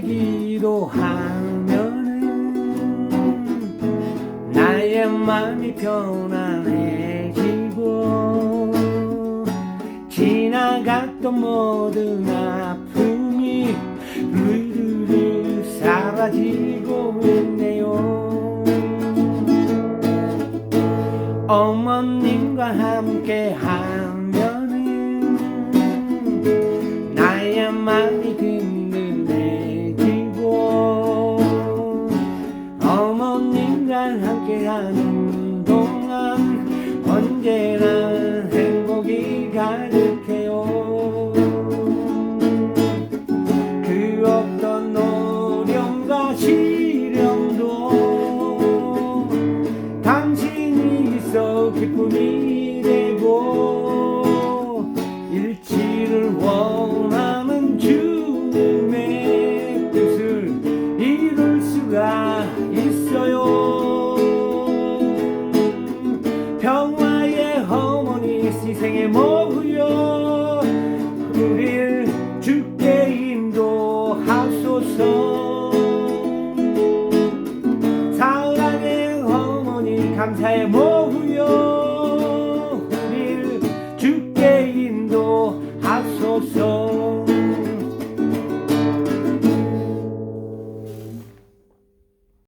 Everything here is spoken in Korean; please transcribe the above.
기도하면은 나의 마음이 편안해지고 지나갔던 모든 아픔이 루루루 사라지고 있네요. 어머님과 함께 하면은 나의 마음이 어머님과 함께 하는 동안 언제나 시생의 모여 우릴 주께 인도하소서. 사랑의 어머니 감사의 모여 우리를 주께 인도하소서